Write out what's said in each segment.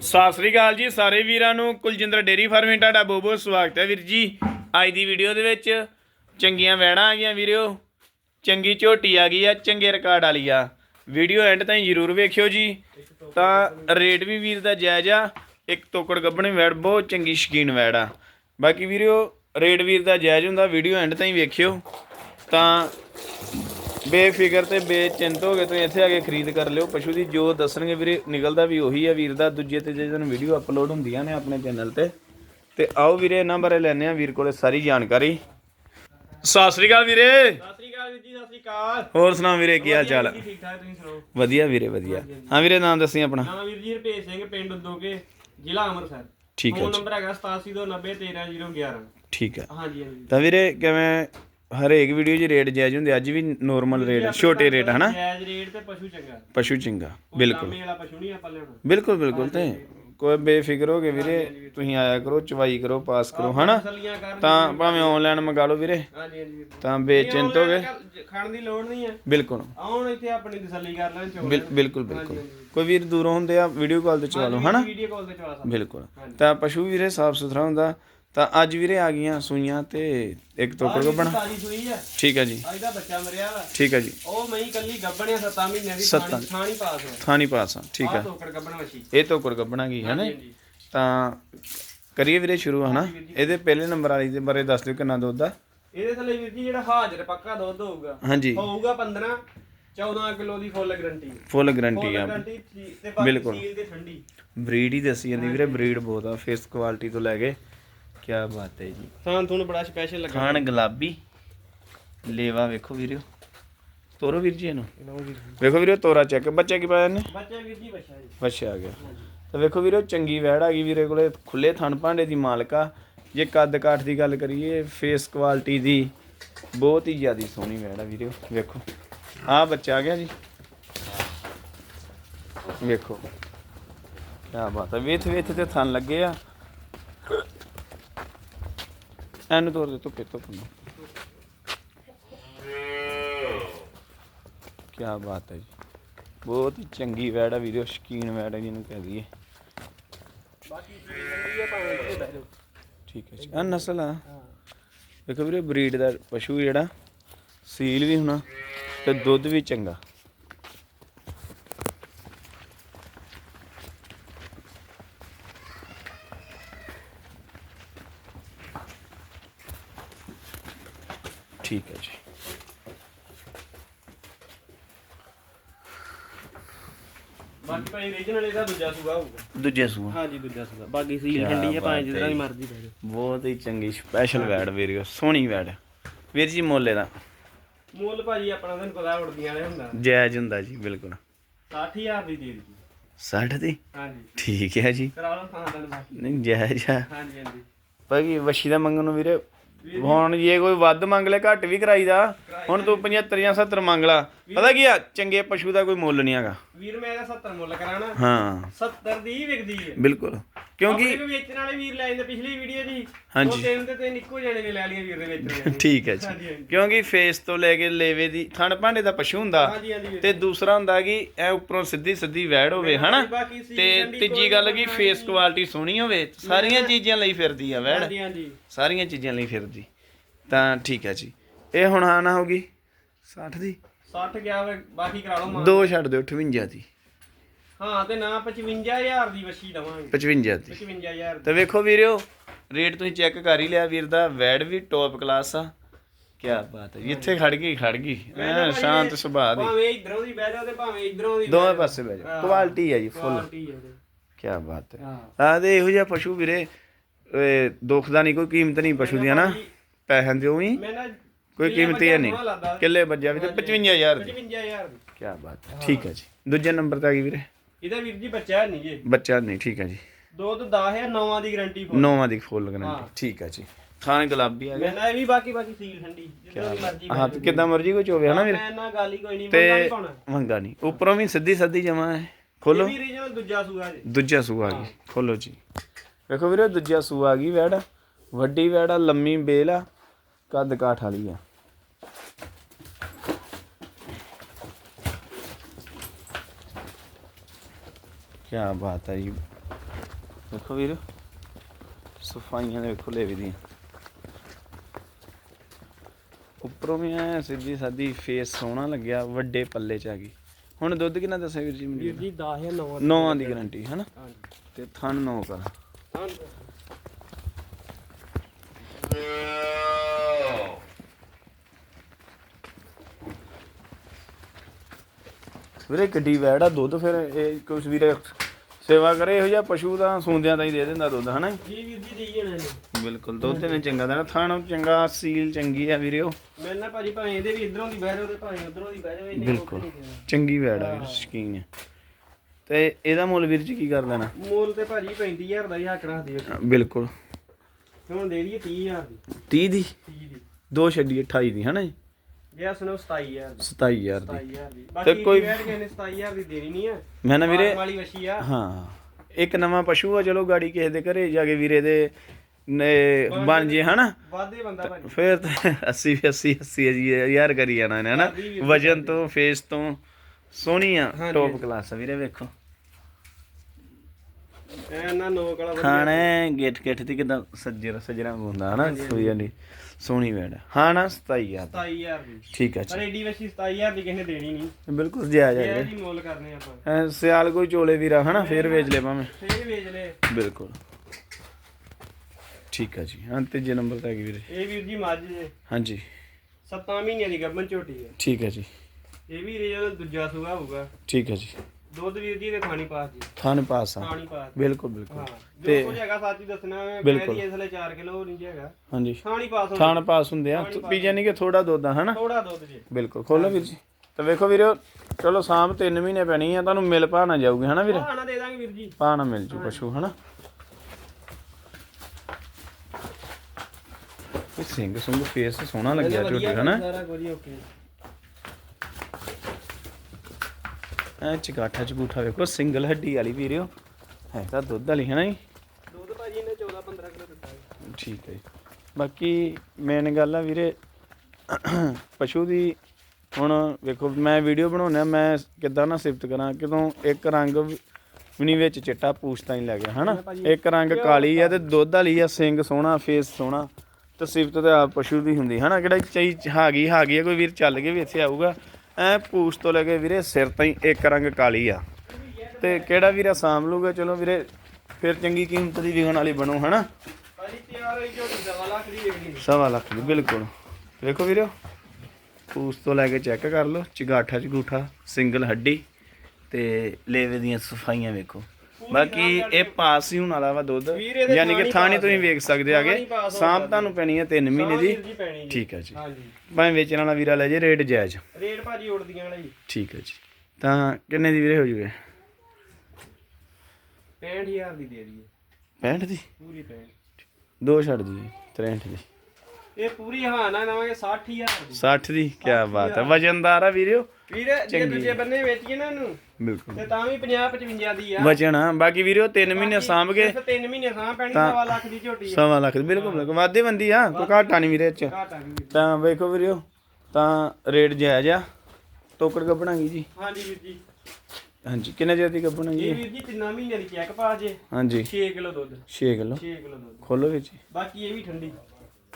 ਸਤਿ ਸ੍ਰੀ ਅਕਾਲ ਜੀ ਸਾਰੇ ਵੀਰਾਂ ਨੂੰ। ਕੁਲਜਿੰਦਰ ਡੇਰੀ ਫਾਰਮਿੰਗ, ਤੁਹਾਡਾ ਬਹੁਤ ਬਹੁਤ ਸਵਾਗਤ ਹੈ ਵੀਰ ਜੀ। ਅੱਜ ਦੀ ਵੀਡੀਓ ਦੇ ਵਿੱਚ ਚੰਗੀਆਂ ਵੈੜਾਂ ਆ ਗਈਆਂ ਵੀਰਿਓ ਚੰਗੀ ਝੋਟੀ ਆ ਗਈ ਆ, ਚੰਗੇ ਰਿਕਾਰਡ ਵਾਲੀ ਆ। ਵੀਡੀਓ ਐਂਡ ਤਾਈਂ ਜਰੂਰ ਵੇਖਿਓ ਜੀ। ਤਾਂ ਰੇਟ ਵੀ ਵੀਰ ਦਾ ਜਾਇਜ਼ ਆ। ਇੱਕ ਤੋਕੜ ਗੱਬਣੀ ਵੈੜ ਬਹੁਤ ਚੰਗੀ ਸ਼ਕੀਨ ਵੈੜ ਆ। ਬਾਕੀ ਵੀਰਿਓ ਰੇਟ ਵੀਰ ਦਾ ਜਾਇਜ਼ ਹੁੰਦਾ ਵੀਡੀਓ ਐਂਡ ਤਾਈਂ ਵੇਖਿਓ। ਤਾਂ ਬੇਫਿਕਰ ਤੇ ਬੇਚਿੰਤ ਹੋ ਕੇ ਤੁਸੀਂ ਇੱਥੇ ਆ ਕੇ ਖਰੀਦ ਕਰ ਲਿਓ। ਪਸ਼ੂ ਦੀ ਜੋ ਦੱਸਣਗੇ ਵੀਰੇ ਨਿਕਲਦਾ ਵੀ ਉਹੀ ਆ ਵੀਰ ਦਾ ਦੂਜੇ ਤੇ ਦਿਨ ਵੀਡੀਓ ਅਪਲੋਡ ਹੁੰਦੀਆਂ ਨੇ ਆਪਣੇ ਚੈਨਲ ਤੇ। ਤੇ ਆਓ ਵੀਰੇ ਇਹਨਾਂ ਬਾਰੇ ਲੈਣੇ ਆ ਵੀਰ ਕੋਲੇ ਸਾਰੀ ਜਾਣਕਾਰੀ। ਸਤਿ ਸ੍ਰੀ ਅਕਾਲ ਵੀਰੇ। ਸਤਿ ਸ੍ਰੀ ਅਕਾਲ ਵੀਰ ਜੀ ਸਤਿ ਸ੍ਰੀ ਅਕਾਲ। ਹੋਰ ਸੁਣਾਓ ਵੀਰੇ ਕੀ ਹਾਲ ਚਾਲ ਆ? ਜੀ ਠੀਕ ਠਾਕ ਤੁਸੀਂ ਸੁਣਾਓ? ਵਧੀਆ ਵੀਰੇ ਵਧੀਆ। ਹਾਂ ਵੀਰੇ ਨਾਮ ਦੱਸੀ ਆਪਣਾ। ਨਾਮ ਵੀਰ ਜੀ ਰਪੇਸ਼ ਸਿੰਘ ਪਿੰਡ ਉਦੋਗੇ ਜ਼ਿਲ੍ਹਾ ਅੰਮ੍ਰਿਤਸਰ। ਠੀਕ ਹੈ ਫੋਨ ਜੀ। ਨੰਬਰ ਹੈਗਾ 8729013011 ਠੀਕ ਹੈ। ਹਾਂਜੀ ਹਾਂਜੀ। ਤਾਂ ਵੀਰੇ ਕਿਵੇਂ ਹਰੇਕ ਵੀਡੀਓ 'ਚ ਰੇਟ ਜਾਇਜ਼ ਹੁੰਦੇ ਅੱਜ ਵੀ ਨੋਰਮਲ ਰੇਟ ਛੋਟੇ ਰੇਟ ਹਨਾ? ਜਾਇਜ਼ ਰੇਟ ਤੇ ਪਸ਼ੂ ਚੰਗਾ। ਪਸ਼ੂ ਚੰਗਾ ਬਿਲਕੁਲ। ਲਾਮੇ ਵਾਲਾ ਪਸ਼ੂ ਨਹੀਂ ਆਪਾਂ ਲੈਣਾ। ਬਿਲਕੁਲ ਬਿਲਕੁਲ ਤੇ ਕੋਈ ਬੇਫਿਕਰ ਹੋ ਕੇ ਵੀਰੇ ਤੁਸੀਂ ਆਇਆ ਕਰੋ ਚਵਾਈ ਕਰੋ ਪਾਸ ਕਰੋ ਹਨਾ? ਤਸੱਲੀਆਂ ਤਾਂ ਭਾਵੇਂ ਆਨਲਾਈਨ ਮੰਗਾ ਲਓ ਵੀਰੇ। ਹਾਂਜੀ ਹਾਂਜੀ। ਤਾਂ ਬੇਚਿੰਤ ਹੋ ਗਏ ਖਾਣ ਦੀ ਲੋੜ ਨਹੀਂ ਹੈ ਬਿਲਕੁਲ। ਆਉਣ ਇੱਥੇ ਆਪਣੀ ਤਸੱਲੀ ਕਰ ਲੈਣ ਚੋਣ ਬਿਲ- ਬਿਲਕੁਲ ਬਿਲਕੁਲ। ਕੋਈ ਵੀਰ ਦੂਰੋਂ ਹੁੰਦੇ ਆ ਵੀਡੀਓ ਕਾਲ ਤੇ ਚਵਾ ਲਓ ਹਨਾ? ਵੀਡੀਓ ਕਾਲ ਤੇ ਚਲਾ ਸਕਦਾ। ਬਿਲਕੁਲ। ਤਾਂ ਪਸ਼ੂ ਵੀਰੇ ਸਾਫ਼ ਸੁਥਰਾ ਹੁੰਦਾ। ਤਾਂ ਅੱਜ ਵੀਰੇ ਆ ਗਈਆਂ ਸੂਈਆਂ ਤੇ ਇੱਕ ਤੋਕੜ ਗੱਬਣ। ਤਾਜੀ ਸੂਈ ਹੈ ਠੀਕ ਹੈ ਜੀ। ਅੱਜ ਦਾ ਬੱਚਾ ਮਰਿਆ ਵਾ। ਠੀਕ ਹੈ ਜੀ। ਉਹ ਮਈ ਕੱਲੀ ਗੱਬਣਿਆ 7 ਮਹੀਨਿਆਂ ਦੀ ਸੱਤਾਂ ਥਾਣੀ ਥਾਣੀ ਪਾਸ ਹੋਇਆ। ਥਾਣੀ ਪਾਸ ਆ ਠੀਕ ਆਹ ਹੈ ਤੋਕੜ ਗੱਬਣ ਵਛੀ ਇਹ ਤੋਕੜ ਗੱਬਣਾ ਗਈ ਹੈ ਨਾ ਹਾਂਜੀ। ਤਾਂ ਕਰੀਏ ਵੀਰੇ ਸ਼ੁਰੂ ਹਨਾ? ਇਹਦੇ ਪਹਿਲੇ ਨੰਬਰ ਵਾਲੀ ਦੇ ਬਾਰੇ ਦੱਸ ਦਿਓ ਕਿੰਨਾ ਦੁੱਧ ਆ। ਇਹਦੇ ਥੱਲੇ ਵੀਰ ਜੀ ਜਿਹੜਾ ਹਾਜ਼ਰ ਪੱਕਾ ਦੁੱਧ ਹੋਊਗਾ ਹਾਂਜੀ। ਹੋਊਗਾ 15 14 ਕਿਲੋ ਦੀ ਫੁੱਲ ਗਰੰਟੀ। ਫੁੱਲ ਗਾਰੰਟੀ ਆ। ਗਰੰਟੀ ਤੇ ਬਾਕੀ ਬਿਲਕੁਲ। ਸੀਲ ਤੇ ਠੰਡੀ। ਬਰੀਡ ਹੀ ਦੱਸੀ ਜਾਂਦੀ ਵੀਰੇ ਬਰੀਡ ਬਹੁਤ ਆ ਫੇਸ ਕੁਆਲਿਟੀ ਤੋਂ ਲੈ ਕੇ। ਕੀ ਬਾਤ ਹੈ ਜੀ। ਥਾਂ ਤੁਹਾਨੂੰ ਬੜਾ ਸਪੈਸ਼ਲ ਲੱਗਾ ਖਾਣ ਗੁਲਾਬੀ। ਲੇਵਾ ਵੇਖੋ ਵੀਰਿਓ। ਤੋਰੋ ਵੀਰ ਜੀ ਇਹਨੂੰ। ਵੇਖੋ ਵੀਰੇ ਤੋਰਾ ਚੈੱਕ। ਬੱਚਾ ਕੀ ਪਾਇਆ ਨੇ ਬੱਚਾ ਵੀਰ ਜੀ ਬੱਚਾ ਜੀ। ਬੱਚਾ ਆ ਗਿਆ। ਤਾਂ ਵੇਖੋ ਵੀਰੇ ਚੰਗੀ ਵੈੜ ਆ ਗਈ ਵੀਰੇ ਕੋਲੇ। ਖੁੱਲੇ ਥਣ ਭਾਂਡੇ ਦੀ ਮਾਲਕਾ ਜੇ ਕੱਦ ਕਾਠ ਦੀ ਗੱਲ ਕਰੀਏ ਫੇਸ ਕੁਆਲਿਟੀ ਦੀ ਬਹੁਤ ਹੀ ਜ਼ਿਆਦੀ ਸੋਹਣੀ ਵੈੜ ਆ ਵੀਰੇ ਵੇਖੋ। ਆ ਬੱਚਾ ਆ ਗਿਆ ਜੀ। ਵੇਖੋ। ਕੀ ਬਾਤ ਹੈ ਵੇਥ ਵੇਥ ਤੇ ਥਣ ਲੱਗੇ ਆ। ਐਨੂੰ ਤੋਰ ਦੇ ਧੁੱਪੇ ਧੁੱਪ ਨੂੰ। ਕੀ ਬਾਤ ਹੈ ਜੀ। ਬਹੁਤ ਹੀ ਚੰਗੀ ਵੈੜ ਆ ਵੀਡੀਓ ਸ਼ਕੀਨ ਵੈੜ ਆ ਜਿਹਨੂੰ ਕਹਿ ਦਈਏ। ਬਾਕੀ ਸੀਲ ਠੰਡੀ ਹੈ ਭਾਵੇਂ ਇੱਥੇ ਬਹਿ ਜਾਓ। ਠੀਕ ਹੈ ਜੀ। ਆ ਨਸਲ ਆ। ਵੇਖੋ ਵੀਰੇ ਬਰੀਡ ਦਾ ਪਸ਼ੂ ਜਿਹੜਾ ਸੀਲ ਵੀ ਹੋਣਾ ਤੇ ਦੁੱਧ ਵੀ ਚੰਗਾ। ਠੀਕ ਹੈ ਜੀ। ਬਾਕੀ ਭਾਈ ਰੀਜਨਲ ਇਹਦਾ ਦੂਜਾ ਸੂਆ ਹੋਊਗਾ। ਦੂਜੇ ਸੂਆ। ਹਾਂਜੀ ਦੂਜਾ ਸੂਆ। ਬਾਕੀ ਸੀਲ ਕਿਆ ਠੰਡੀ ਹੈ ਭਾਵੇਂ ਬਾਤ ਜਿੱਦਾਂ ਹੈ ਦੀ ਜੀ। ਮਰਜ਼ੀ ਜਾਓ। ਬਹੁਤ ਹੀ ਚੰਗੀ ਸਪੈਸ਼ਲ ਵੈੜ ਵੀਡੀਓ ਸੋਹਣੀ ਵੈੜ ਵੀਰ ਜੀ ਮੋਲੇ ਦਾ ਮੁੱਲ ਭਾਜੀ ਆਪਣਾ ਤੁਹਾਨੂੰ ਪਤਾ ਉੜਦੀਆਂ ਵਾਲੇ ਹੁੰਦਾ। ਜਾਇਜ਼ ਹੁੰਦਾ ਜੀ ਬਿਲਕੁਲ। 60000 ਦੀ ਦੇ ਦਿੱਤੀ। 60 ਦੀ? ਹਾਂਜੀ ਠੀਕ ਹੈ ਜੀ। ਕਰਾ ਲਓ ਥਾਂ ਤੁਹਾਨੂੰ ਬਾਕੀ। ਨਹੀਂ ਜਾਇਜ਼ ਆ। ਹਾਂਜੀ ਹਾਂਜੀ। ਭਾਈ ਵਸ਼ੀ ਦਾ ਮੰਗਣ ਨੂੰ ਵੀਰੇ ਹੁਣ ਜੇ ਕੋਈ ਵੱਧ ਮੰਗ ਲੈ ਘੱਟ ਵੀ ਕਰਾਈਦਾ। ਹੁਣ ਤੂੰ 75 ਜਾਂ 70 ਮੰਗ ਲਾ। ਪਤਾ ਕੀ ਆ? ਚੰਗੇ ਪਸ਼ੂ ਦਾ ਕੋਈ ਮੁੱਲ ਨਹੀਂ ਹੈਗਾ। ਵੀਰ ਮੈਂ ਇਹਦਾ 70 ਮੁੱਲ ਕਰਾਣਾ ਹਾਂ। 70 ਦੀ ਵਿਕਦੀ ਹੈ ਬਿਲਕੁਲ। ਕਿਉਂਕਿ ਆਪਣੇ ਕੋਲ ਵੇਚਣ ਵਾਲੇ ਵੀਰ ਲੈ ਜਾਂਦੇ ਪਿਛਲੀ ਵੀਡੀਓ ਜੀ। ਹਾਂਜੀ। ਉਹ ਤਿੰਨ ਤੇ ਤਿੰਨ ਇੱਕੋ ਜਣੇ ਨੇ ਲੈ ਲਈਆਂ ਵੀਰ ਦੇ ਵੇਚਣ ਵਾਲੇ। ਠੀਕ ਹੈ ਜੀ। ਹਾਂਜੀ ਕਿਉਂਕਿ ਫੇਸ ਤੋਂ ਲੈ ਕੇ ਲੇਵੇ ਦੀ ਥਣ ਭਾਂਡੇ ਦਾ ਪਸ਼ੂ ਹੁੰਦਾ ਹਾਂਜੀ ਹਾਂਜੀ ਵੀਰ ਤੇ ਦੂਸਰਾ ਹੁੰਦਾ ਕਿ ਐ ਉੱਪਰੋਂ ਸਿੱਧੀ ਸਿੱਧੀ ਵੈੜ ਹੋਵੇ ਹਨਾ? ਬਾਕੀ ਤੇ ਤੀਜੀ ਗੱਲ ਕੀ ਫੇਸ ਕੁਆਲਿਟੀ ਸੋਹਣੀ ਹੋਵੇ ਸਾਰੀਆਂ ਚੀਜ਼ਾਂ ਲਈ ਫਿਰਦੀ ਆ ਵੈੜ। ਹਾਂਜੀ ਹਾਂਜੀ। ਸਾਰੀਆਂ ਚੀਜ਼ਾਂ ਲਈ ਫਿਰਦੀ। ਤਾਂ ਠੀਕ ਹੈ ਜੀ। ਇਹ ਹੁਣ ਹਾਂ ਨਾ ਹੋਗੀ 60 ਦੀ? 60 ਗਿਆ ਵੇ ਬਾਕੀ ਕਰਾ ਲਓ ਮਾਂ ਦੋ ਛੱਡ ਦਿਓ 58 ਦੀ। ਹਾਂ ਤੇ ਨਾ 55000 ਦੀ ਵਸ਼ੀ ਦਵਾਂਗੇ। 55 ਦੀ। 55000 ਤੇ ਵੇਖੋ ਵੀਰਿਓ ਰੇਟ ਤੁਸੀਂ ਚੈੱਕ ਕਰ ਹੀ ਲਿਆ ਵੀਰ ਦਾ ਵੈੜ ਵੀ ਟੌਪ ਕਲਾਸ ਆ। ਕੀ ਬਾਤ ਹੈ ਜੀ। ਇੱਥੇ ਖੜ ਗਈ ਖੜ ਗਈ। ਐਨ ਸ਼ਾਂਤ ਸੁਭਾਅ ਦੀ। ਭਾਵੇਂ ਇਧਰੋਂ ਦੀ ਬਹਿ ਜਾਓ ਤੇ ਭਾਵੇਂ ਇਧਰੋਂ ਦੀ ਦੋਵੇਂ ਪਾਸੇ ਬਹਿ ਜਾ ਕੁਆਲਿਟੀ ਹੈ ਜੀ ਫੁੱਲ ਕੁਆਲਿਟੀ ਹੈ। ਕੀ ਬਾਤ ਹੈ। ਹਾਂ। ਆ ਤੇ ਇਹੋ ਜਿਹਾ ਪਸ਼ੂ ਵੀਰੇ ਦੁੱਖ ਦਾ ਨਹੀਂ ਕੋਈ ਕੀਮਤ ਨਹੀਂ ਪਸ਼ੂ ਦੀ ਨਾ। ਪੈਸਿਆਂ ਦੀ ਉਵੇਂ ਹੀ ਮੈਂ ਨਾ ਕੋਈ ਕੀਮਤ ਹੀ ਨਹੀਂ। ਕਿੱਲੇ ਵੱਜਿਆ ਵੀ ਤੇ 55000 ਦੀ। 55000 ਦੀ। ਕੀ ਬਾਤ ਹੈ। ਠੀਕ ਹੈ ਜੀ। ਦੂਜੇ ਨੰਬਰ ਤੇ ਆ ਗਈ ਵੀਰੇ। ਇਹਦਾ ਵੀਰ ਜੀ ਬੱਚਾ ਨਹੀਂ ਜੇ ਬੱਚਾ ਨਹੀਂ ਠੀਕ ਹੈ ਜੀ। ਦੁੱਧ 10000 ਨੌਵਾਂ ਦੀ ਗਾਰੰਟੀ ਫੋਨ ਨੌਵਾਂ ਦੀ ਫੁੱਲ ਹਾਂ। ਗਰੰਟੀ ਠੀਕ ਹੈ ਜੀ। ਖਾਨ ਗੁਲਾਬੀ ਆ ਗਿਆ। ਮੈਂ ਇਹ ਵੀ ਬਾਕੀ ਬਾਕੀ ਸੀਲ ਠੰਡੀ ਜਿੱਦਾਂ ਮਰਜ਼ੀ ਹਾਂ ਤੇ ਕਿੱਦਾਂ ਮਰਜ਼ੀ ਕੋਈ ਚੋਵੇ ਹਨਾ ਵੀਰੇ? ਮੈਂ ਨਾ ਗੱਲ ਹੀ ਕੋਈ ਨਹੀਂ ਮੰਗਾ ਨਹੀਂ ਪਾਉਣਾ। ਮੰਗਾ ਨਹੀਂ ਉੱਪਰੋਂ ਵੀ ਸਿੱਧੀ ਸਿੱਧੀ ਜਮਾ ਹੈ। ਖੋਲੋ। ਵੀ ਰੀਜਨਲ ਦੂਜਾ ਸੂਆ ਜੀ ਦੂਜਾ ਸੂਆ ਆ ਗਈ ਖੋਲੋ ਜੀ। ਵੇਖੋ ਵੀਰੇ ਦੂਜਾ ਸੂਆ ਆ ਗਈ ਵੈੜ। ਵੱਡੀ ਵੈੜ ਆ ਲੰਮੀ ਬੇਲ ਆ ਕੱਦ ਕਾਠ ਵਾਲੀ ਆ। ਕੀ ਬਾਤ ਹੈ ਜੀ। ਦੇਖੋ ਵੀਰ ਸਫਾਈਆਂ ਦੇ ਵੇਖੋ ਲੇਵੀ ਦੀਆਂ। ਉੱਪਰੋਂ ਵੀ ਐ ਸਿੱਧੀ ਸਾਦੀ ਫੇਸ ਸੋਹਣਾ ਲੱਗਿਆ ਵੱਡੇ ਪੱਲੇ ਚ ਆ ਗਈ। ਹੁਣ ਦੁੱਧ ਕਿੰਨਾ ਦੱਸਿਆ ਵੀਰ ਜੀ ਵੀਰ ਜੀ 10 ਜਾਂ 9 ਨੌਵਾਂ ਦੀ ਗਾਰੰਟੀ ਹੈ। ਨਾ ਤੇ ਥਣ ਨੌ ਕਰ ਹਾਂ ਵੀਰੇ ਗੱਡੀ ਵੈੜ ਆ ਦੁੱਧ ਫਿਰ ਇਹ ਕੁਛ ਵੀਰੇ ਸੇਵਾ ਕਰੇ ਇਹੋ ਜਿਹਾ ਪਸ਼ੂ ਤਾਂ ਸੂੰਦਿਆਂ ਤਾਂ ਹੀ ਦੇ ਦਿੰਦਾ ਦੁੱਧ ਹਨਾ? ਜੀ ਵੀਰ ਜੀ ਦੇਈ ਜਾਣਾ ਨੇ ਬਿਲਕੁਲ ਦੁੱਧ ਨੇ ਚੰਗਾ ਦੇਣਾ ਥਣ ਚੰਗਾ ਸੀਲ ਚੰਗੀ ਆ ਵੀਰੇ ਉਹ। ਮੈਂ ਨਾ ਭਾਜੀ ਭਾਵੇਂ ਇਹਦੇ ਵੀ ਇਧਰੋਂ ਦੀ ਬਹਿ ਜਾਓ ਤੇ ਭਾਵੇਂ ਉਧਰੋਂ ਦੀ ਬਹਿ ਇਹਨੇ ਬਿਲਕੁਲ। ਚੰਗੀ ਵੈੜ ਆ ਵੀਰ ਸ਼ਕੀਨ ਹੈ ਤੇ ਇਹਦਾ ਮੁੱਲ ਵੀਰ ਜੀ ਕੀ ਕਰ ਦੇਣਾ। ਮੁੱਲ ਤੇ ਭਾਜੀ 35000 ਦਾ ਹੀ ਹੱਕ ਰੱਖਦੇ ਹੋ ਬਿਲਕੁਲ। ਹੁਣ ਦੇ ਦਈਏ 30000 ਦੀ। 30 ਦੀ? 30 ਦੀ। ਦੋ ਛੱਡੀ 28 ਦੀ ਹਨਾ ਜੀ? ਜੇ ਸੁਣੋ 27000 ਦੀ। 27000 ਦੀ। 27000 ਦੀ। ਬਾਕੀ ਕੋਈ- ਵੈਟ ਕਹਿੰਦੇ 27000 ਦੀ ਦੇਣੀ ਨਹੀਂ ਆ? ਮੈਂ ਨਾ ਵੀਰੇ ਵਾਲੀ ਵਸ਼ੀ ਆ। ਹਾਂ। ਇੱਕ ਨਵਾਂ ਪਸ਼ੂ ਆ ਚਲੋ ਗਾੜੀ ਕਿਸੇ ਦੇ ਘਰੇ ਜਾ ਕੇ ਵੀਰੇ ਦੇ ਨੇ ਬਣ ਜੇ ਹਨਾ? ਵਾਧੇ ਬੰਦਾ ਭਾਜੀ ਫਿਰ ਤਾਂ 80 80 80 ਜੀ ਯਾਰ ਕਰੀ ਜਾਣਾ ਇਹਨੇ ਹਨਾ? ਵਜਨ ਤੋਂ ਫੇਸ ਤੋਂ ਸੋਹਣੀ ਆ ਟੌਪ। ਕਲਾਸ ਆ ਵੀਰੇ ਵੇਖੋ। ਐ ਨਾ ਨੋਕ ਵਾਲਾ ਵਧੀਆ। ਖਾਣੇ ਗਿੱਠ ਗਿੱਠ ਦੀ ਕਿਦਾਂ ਸੱਜਰ ਸੱਜਣਾ ਹੁੰਦਾ ਹਨਾ ਸੋਈ ਜਾਂਦੀ ਸੋਹਣੀ ਵੇੜ। ਹਾਂ ਨਾ 27000 27000 ਦੀ। ਠੀਕ ਹੈ ਪਰ ਜੀ ਐਡੀ ਵਸ਼ੀ 27000 ਦੀ ਕਿਸੇ ਨੇ ਦੇਣੀ ਨਹੀਂ। ਬਿਲਕੁਲ ਜਾਇਜ਼ ਇਹ ਹੈ ਜੀ। ਮੁੱਲ ਕਰਨੇ ਆਪਾਂ। ਸਿਆਲ ਕੋਈ ਚੋਲੇ ਵੀਰਾ ਹਨਾ ਫੇਰ ਵੇਚ ਲੈ ਭਾਵੇਂ। ਫੇਰ ਵੇਚ ਲੈ। ਬਿਲਕੁਲ। ਠੀਕ ਹੈ ਜੀ। ਹਾਂ ਤੀਜੇ ਨੰਬਰ ਤੇ ਆ ਗਈ ਵੀਰੇ। ਇਹ ਵੀਰ ਜੀ ਮੱਝ ਜੇ। ਹਾਂਜੀ। 7 ਮਹੀਨਿਆਂ ਦੀ ਗੱਭਣ ਝੋਟੀ ਹੈ। ਠੀਕ ਹੈ ਜੀ। ਇਹ ਵੀ ਰੇਜਾ ਦੂਜਾ ਸੂਆ ਹੋਊਗਾ। ਠੀਕ ਹੈ ਜੀ। ਦੁੱਧ ਵੀਰ ਜੀ ਦੇ ਖਾਣੀ ਪਾਸ ਜੀ ਥਾਨ ਪਾਸ ਆ ਖਾਣੀ ਪਾਸ ਬਿਲਕੁਲ ਹਾਂ ਬਿਲਕੁਲ ਜੋ ਤੇ- ਕੁਝ ਹੈਗਾ ਸੱਚ ਦੱਸਣਾ ਮੈਂ ਬਿਲਕੁਲ। ਇਸ ਵੇਲੇ 4 ਕਿਲੋ ਨਹੀਂ ਜੀ ਹੈਗਾ। ਹਾਂਜੀ। ਖਾਣੀ ਪਾਸ ਹੋ ਥਾਨ ਪਾਸ ਹੁੰਦੇ ਆ। ਪੀਜੇ ਨਹੀਂ ਕਿ ਥੋੜਾ ਦੁੱਧ ਆ ਹਨਾ? ਥੋੜਾ ਦੁੱਧ ਜੀ। ਬਿਲਕੁਲ ਖੋਲੋ ਵੀਰ ਜੀ। ਤਾਂ ਵੇਖੋ ਵੀਰੇ ਚਲੋ ਸ਼ਾਮ 3 ਮਹੀਨੇ ਪੈਣੀ ਆ ਤੁਹਾਨੂੰ ਮਿਲ ਪਾਣਾ ਜਾਊਗੀ ਹਨਾ ਵੀਰੇ? ਖਾਣਾ ਦੇ ਦਾਂਗੇ ਵੀਰ ਜੀ। ਪਾਣਾ ਮਿਲ ਜੂ ਪਸ਼ੂ ਹਨਾ? ਇਹ ਸਿੰਘ ਸੁੰਗ ਫੇਸ ਸੋਹਣਾ ਲੱਗਿਆ ਝੋਟੀ ਹਨਾ? ਸਾਰਾ ਕੁਝ ਓਕੇ ਐ ਚਗਾਠਾ ਚਗੂਠਾ ਵੇਖੋ ਸਿੰਗਲ ਹੱਡੀ ਵਾਲੀ ਵੀਰਿਓ। ਹੈ ਤਾਂ ਦੁੱਧ ਵਾਲੀ ਹੈ ਨਾ ਜੀ? ਦੁੱਧ ਭਾਜੀ ਇਹਨੇ 14 15 ਕਿਲੋ ਦਿੱਤਾ ਹੈ ਠੀਕ ਹੈ ਜੀ। ਬਾਕੀ ਮੇਨ ਗੱਲ ਆ ਵੀਰੇ ਪਸ਼ੂ ਦੀ ਹੁਣ ਵੇਖੋ ਮੈਂ ਵੀਡੀਓ ਬਣਾਉਣਾ ਮੈਂ ਕਿੱਦਾਂ ਨਾ ਸਿਫਤ ਕਰਾਂ ਕਿਦੋਂ ਇੱਕ ਰੰਗ ਵੀ ਨਹੀਂ ਵਿੱਚ ਚਿੱਟਾ ਪੂਛ ਤਾਂ ਹੀ ਲੱਗਿਆ ਹਨਾ ਇੱਕ ਰੰਗ ਕਾਲੀ ਆ ਤੇ ਦੁੱਧ ਵਾਲੀ ਆ ਸਿੰਘ ਸੋਹਣਾ ਫੇਸ ਸੋਹਣਾ ਤੇ ਸਿਫਤ ਤੇ ਆਪ ਪਸ਼ੂ ਦੀ ਹੁੰਦੀ ਹਨਾ ਕਿਹੜਾ ਚਾਹੀ ਹਾਗੀ ਹਾਗੀ ਆ ਕੋਈ ਵੀਰ ਚੱਲ ਕੇ ਵੀ ਇੱਥੇ ਆਊਗਾ ਐ ਪੂਛ ਤੋਂ ਲੈ ਕੇ ਵੀਰੇ ਸਿਰ ਤਾਈਂ ਇੱਕ ਰੰਗ ਕਾਲੀ ਆ। ਤੇ ਕਿਹੜਾ ਵੀਰਾ ਸਾਂਭ ਲੂਗਾ? ਚਲੋ ਵੀਰੇ, ਫਿਰ ਚੰਗੀ ਕੀਮਤ ਦੀ ਵਿਕਣ ਵਾਲੀ ਬਣੋ, ਹਨਾ? ਭਾਜੀ ਤਿਆਰ ਹੋਈ ਝੋਟੀ ਦਵਾ ਲੱਖ ਦੀ ਵੇਚਣੀ ਸਵਾ ਲੱਖ ਦੀ, ਬਿਲਕੁਲ। ਵੇਖੋ ਵੀਰੋ ਪੂਸ ਤੋਂ ਲੈ ਕੇ ਚੈੱਕ ਕਰ ਲਓ, ਚਗਾਠਾ ਚਗੂਠਾ, ਸਿੰਗਲ ਹੱਡੀ ਤੇ ਲੇਵੇ ਦੀਆਂ ਸਫਾਈਆਂ ਵੇਖੋ। ਬਾਕੀ ਇਹ ਪਾਸ ਹੀ ਹੋਣ ਵਾਲਾ ਵਾ ਦੁੱਧ। ਯਾਨੀ ਕਿ ਥਾਣੀ ਤੁਸੀਂ। ਵੇਖ ਸਕਦੇ ਆਗੇ। ਸਾਂਭ। ਤੁਹਾਨੂੰ ਪੈਣੀ ਹੈ 3 ਮਹੀਨੇ ਦੀ। ਠੀਕ ਹੈ ਜੀ। ਭਾਵੇਂ ਵੇਚਣ ਵਾਲਾ ਵੀਰਾ ਲੈ ਜੇ ਰੇਟ ਜਾਇਜ਼। ਰੇਟ ਭਾਜੀ ਉੜਦੀਆਂ ਵਾਲੇ ਜੀ। ਠੀਕ ਹੈ ਜੀ। ਤਾਂ ਕਿੰਨੇ ਦੀ ਵੀਰੇ ਹੋ ਜੂਗੇ? 65000 ਦੀ ਦੇ ਦਈਏ। 65 ਦੀ? ਪੂਰੀ 65 ਦੋ ਛੱਡ ਦਈਏ 63 ਦੀ। ਇਹ ਪੂਰੀ ਹਾਂ ਨਾ ਨਵਾਂਗੇ 60000 ਦੀ 60 ਦੀ ਕੀ ਬਾਤ ਹੈ ਵਜਨਦਾਰ ਆ ਵੀਰਿਓ। ਵੀਰ ਜੇ ਦੂਜੇ ਬੰਨੇ ਵੇਚੀਏ ਨਾ ਇਹਨੂੰ ਬਿਲਕੁਲ। ਤੇ ਤਾਂ ਵੀ 50 55 ਦੀ ਆ। ਵਜਨ ਆ। ਬਾਕੀ ਵੀਰਿਓ 3 ਮਹੀਨੇ ਸਾਂਭ ਕੇ ਸਿਰਫ 3 ਮਹੀਨੇ ਸਾਂ ਪੈਣੀ ਤਾਂ- ਸਵਾ ਲੱਖ ਦੀ ਝੋਟੀ ਆ। ਸਵਾ ਲੱਖ ਦੀ ਬਿਲਕੁਲ ਬਿਲਕੁਲ। ਵਾਧੇ ਬੰਦੀ ਆ ਕੋਈ ਘਾਟਾ ਨਹੀਂ ਵੀਰੇ ਚ। ਤਾਂ ਵੇਖੋ ਵੀਰਿਓ ਤਾਂ ਰੇਟ ਜਾਇਜ਼ ਆ। ਟੋਕਰ ਗੱਬਣਾਂਗੀ ਜੀ। ਹਾਂਜੀ ਵੀਰ ਜੀ। ਹਾਂਜੀ ਕਿੰਨੇ ਚਿਰ ਦੀ ਗੱਬਣਾਂਗੀ ਇਹ ਵੀਰ ਜੀ ਤਿੰਨਾਂ ਮਹੀਨਿਆਂ ਦੀ ਚੈੱਕ ਪਾ ਜੇ। ਹਾਂਜੀ। 6 ਕਿਲੋ ਦੁੱਧ। 6 ਕਿਲੋ। 6 ਕਿਲੋ ਦੁੱਧ। ਖੋਲੋ ਵਿੱਚ। ਜੀ। ਬਾਕੀ ਇਹ ਵੀ ਠੰਡੀ।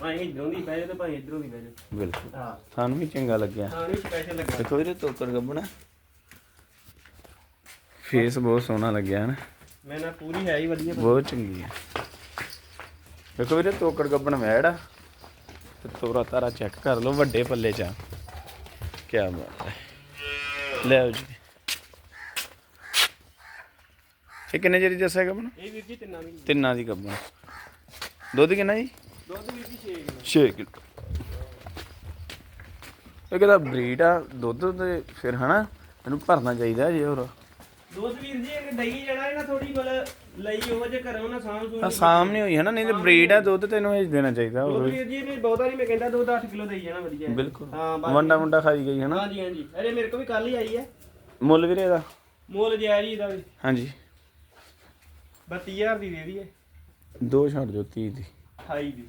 ਭਾਵੇਂ ਇਧਰੋਂ ਦੀ ਪੈ ਜਾ ਤੇ ਭਾਵੇਂ ਇਧਰੋਂ ਦੀ ਪੈ ਜਾ ਬਿਲਕੁਲ। ਹਾਂ। ਤੁਹਾਨੂੰ ਵੀ ਚੰਗਾ ਲੱਗਿਆ। ਹਾਂ ਵੀ ਸਪੈਸ਼ਲ ਲੱਗਾ ਦੇਖੋ ਵੀਰੇ ਟੋਕਰ ਗੱਬਣਾ। ਫੇਸ ਬਹੁਤ ਸੋਹਣਾ ਲੱਗਿਆ ਹਨ ਮੈਂ ਨਾ ਪੂਰੀ ਹੈ ਹੀ ਵਧੀਆ ਬਹੁਤ ਚੰਗੀ ਹੈ। ਦੇਖੋ ਵੀਰੇ ਟੋਕਰ ਗੱਬਣ ਵੈੜ ਆ। ਤੇ ਤੋਰਾ ਤਾਰਾ ਚੈੱਕ ਕਰ ਲਓ ਵੱਡੇ ਪੱਲੇ ਚ। ਕੀ ਬਾਤ ਹੈ। ਲੈ ਆਓ ਜੀ। ਇਹ ਕਿੰਨੇ ਜਿਹੜੀ ਦੱਸਿਆ ਗੱਬਣ? ਇਹ ਵੀਰ ਜੀ ਤਿੰਨਾਂ ਮਹੀਨੇ ਤਿੰਨਾਂ ਦੀ ਗੱਬਣ। ਦੁੱਧ ਕਿੰਨਾ ਜੀ? ਦੁੱਧ ਵੀਰ ਜੀ 6 ਕਿਲੋ। 6 ਕਿਲੋ ਇਹ ਕਿਹਦਾ ਬਰੀਡ ਆ? ਦੁੱਧ ਤੇ ਫਿਰ ਹਨਾ ਇਹਨੂੰ ਭਰਨਾ ਚਾਹੀਦਾ ਜੇ ਹੋਰ। ਦੁੱਧ ਵੀਰ ਜੀ ਇਹ ਦਹੀਂ ਜਿਹੜਾ ਇਹ ਨਾ ਥੋੜੀ ਮਤਲਬ ਲਈ ਉਹ ਜੇ ਘਰੋਂ ਨਾ ਸਾਂਭ ਆ ਸੂਝ ਸਾਮ ਨਹੀਂ ਹੋਈ ਹਨਾ ਨਹੀਂ ਤੇ ਬਰੀਡ ਆ ਦੁੱਧ ਤੈਨੂੰ ਇਹ ਦੇਣਾ ਚਾਹੀਦਾ ਦੁੱਧ ਹੋਰ। ਵੀਰ ਜੀ ਇਹ ਬਹੁਤਾ ਨਹੀਂ ਮੈਂ ਕਹਿੰਦਾ ਦੁੱਧ 8 ਕਿਲੋ ਦੇਈ ਜਾਣਾ ਵਧੀਆ ਬਿਲਕੁਲ। ਹਾਂ ਬਾਕੀ ਵੰਡਾ ਵੰਡਾ ਖਾਈ ਗਈ ਹਨਾ। ਹਾਂਜੀ ਹਾਂਜੀ। ਅਰੇ ਮੇਰੇ ਕੋ ਵੀ ਕੱਲ ਹੀ ਆਈ ਹੈ। ਮੁੱਲ ਵੀਰੇ ਇਹਦਾ? ਮੁੱਲ ਜਾਇਜ਼ ਹੀ ਇਹਦਾ ਵੀ। ਹਾਂਜੀ। 32000 ਦੀ ਦੇ ਦਈਏ। ਦੋ ਛੱਡ ਜੋ 30 ਦੀ। 28 ਦੀ।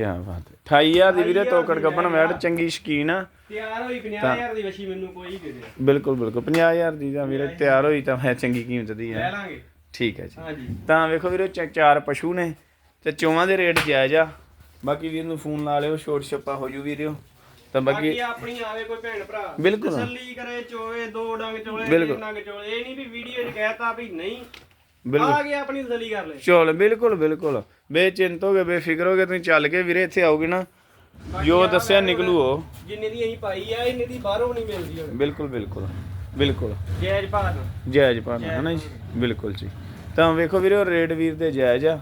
ਕੀ ਬਾਤ ਹੈ। 28000 ਦੀ ਵੀਰੇ ਤੋਕੜ ਗੱਬਣ ਵੈੜ ਚੰਗੀ ਸ਼ਕੀਨ ਆ। ਤਿਆਰ ਹੋਈ 50000 ਦੀ ਵਸ਼ੀ ਮੈਨੂੰ ਕੋਈ ਦੇ ਦੇ। ਬਿਲਕੁਲ ਬਿਲਕੁਲ 50000 ਦੀ ਤਾਂ ਵੀਰੇ ਤਿਆਰ ਹੋਈ ਤਾਂ ਹੈ ਚੰਗੀ ਕੀਮਤ ਦੀ ਲੈ ਹੈ ਲਾਂਗੇ। ਠੀਕ ਹੈ ਜੀ। ਹਾਂਜੀ। ਤਾਂ ਵੇਖੋ ਵੀਰੋ ਚ- ਚਾਰ ਪਸ਼ੂ ਨੇ ਤੇ ਚੋਵਾਂ ਦੇ ਰੇਟ ਜਾਇਜ਼ ਆ। ਬਾਕੀ ਵੀਰ ਨੂੰ ਫੋਨ ਲਾ ਲਿਓ ਛੋਟ ਛੱਪਾ ਹੋ ਜੂ ਵੀਰਿਓ। ਤਾਂ ਬਾਕੀ ਬਾਕੀ ਆਪਣੀ ਆਵੇ ਕੋਈ ਭੈਣ ਭਰਾ। ਬਿਲਕੁਲ। ਤਸੱਲੀ ਕਰੇ ਚੋਵੇ ਦੋ ਡੰਗ ਚੋਲੇ ਬਿਲਕੁਲ। ਤਿੰਨ ਡੰਗ ਚੋਲੇ। ਇਹ ਨਹੀਂ ਵੀ ਵੀਡੀਓ 'ਚ ਕਹਿਤਾ ਵੀ ਨਹੀਂ। ਬਿਲਕੁਲ। ਆ ਗਿਆ ਆਪਣੀ ਤਸੱਲੀ ਕਰ ਲੈ। ਚਲ ਬਿਲਕੁਲ ਬਿਲਕੁਲ। ਬੇਚਿੰਤ ਹੋਗੇ ਬੇਫਿਕਰ ਹੋਗੇ ਤੁਸੀਂ ਚੱਲ ਕੇ ਵੀਰੇ ਇੱਥੇ ਆਓਗੇ ਨਾ। ਜੋ ਦੱਸਿਆ ਨਿਕਲੂ ਉਹ। ਜਿੰਨੇ ਦੀ ਅਸੀਂ ਪਾਈ ਆ ਇੰਨੇ ਦੀ ਬਾਹਰੋਂ ਨਹੀਂ ਮਿਲਦੀ ਹੁਣ। ਬਿਲਕੁਲ ਬਿਲਕੁਲ ਬਿਲਕੁਲ। ਜਾਇਜ਼ ਭਾਅ ਜਾਇਜ਼ ਪਾਣਾ ਹੈ ਨਾ ਜੀ? ਬਿਲਕੁਲ ਜੀ। ਤਾਂ ਵੇਖੋ ਵੀਰੇ ਰੇਟ ਵੀਰ ਦੇ ਜਾਇਜ਼ ਆ।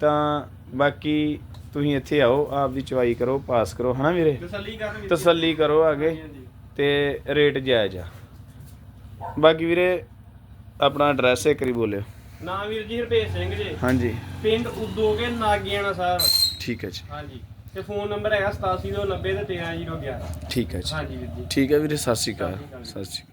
ਤਾਂ ਬਾਕੀ ਤੁਸੀਂ ਇੱਥੇ ਆਓ ਆਪ ਦੀ ਚਵਾਈ ਕਰੋ ਪਾਸ ਕਰੋ ਹਨਾ ਵੀਰੇ? ਤਸੱਲੀ ਕਰਨ ਵਿੱਚ। ਤਸੱਲੀ ਕਰੋ ਆਗੇ। ਹਾਂਜੀ। ਤੇ ਰੇਟ ਜਾਇਜ਼ ਆ। ਬਾਕੀ ਵੀਰੇ ਆਪਣਾ ਐਡਰੈਸ ਇੱਕ ਵਾਰੀ ਬੋਲਿਓ। ਨਾ ਵੀਰ ਜੀ ਹਰਪੇਸ਼ ਸਿੰਘ ਜੀ। ਹਾਂਜੀ। ਪਿੰਡ ਉਦੋਗੇ ਨਾਗਿਆਣਾ ਸਾਹਿਬ। ਠੀਕ ਹੈ ਜੀ। ਹਾਂਜੀ। ਤੇ ਫੋਨ ਨੰਬਰ ਹੈਗਾ 8790 ਤੇ 13011 ਠੀਕ ਹੈ ਜੀ। ਹਾਂਜੀ ਵੀਰ ਜੀ। ਠੀਕ ਹੈ ਵੀਰੇ ਸਤਿ ਸ਼੍ਰੀ ਅਕਾਲ। ਸਤਿ ਸ਼੍ਰੀ ਅਕਾਲ।